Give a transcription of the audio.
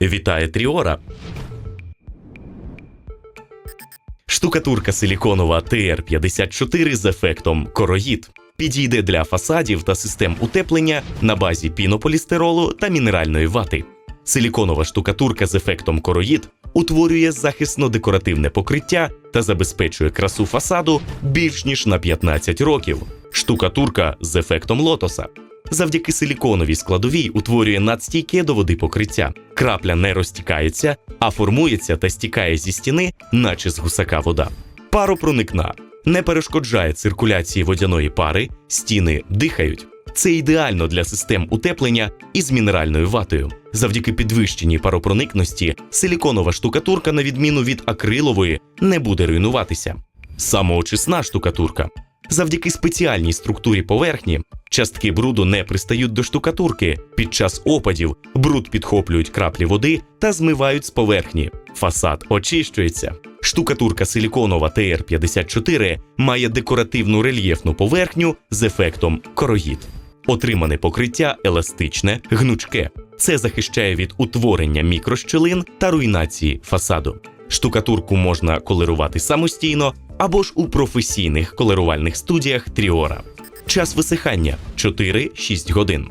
Вітає Тріора. Штукатурка силіконова TR54 з ефектом короїд. Підійде для фасадів та систем утеплення на базі пінополістиролу та мінеральної вати. Силіконова штукатурка з ефектом короїд утворює захисно-декоративне покриття та забезпечує красу фасаду більш ніж на 15 років. Штукатурка з ефектом лотоса. Завдяки силіконовій складовій утворює надстійке до води покриття. Крапля не розтікається, а формується та стікає зі стіни, наче з гусака вода. Паропроникна не перешкоджає циркуляції водяної пари, стіни дихають. Це ідеально для систем утеплення із мінеральною ватою. Завдяки підвищеній паропроникності силіконова штукатурка, на відміну від акрилової, не буде руйнуватися. Самоочисна штукатурка. Завдяки спеціальній структурі поверхні частки бруду не пристають до штукатурки. Під час опадів бруд підхоплюють краплі води та змивають з поверхні. Фасад очищується. Штукатурка силіконова TR54 має декоративну рельєфну поверхню з ефектом короїд. Отримане покриття еластичне, гнучке. Це захищає від утворення мікрощелин та руйнації фасаду. Штукатурку можна колерувати самостійно або ж у професійних колерувальних студіях Тріора. Час висихання 4-6 годин.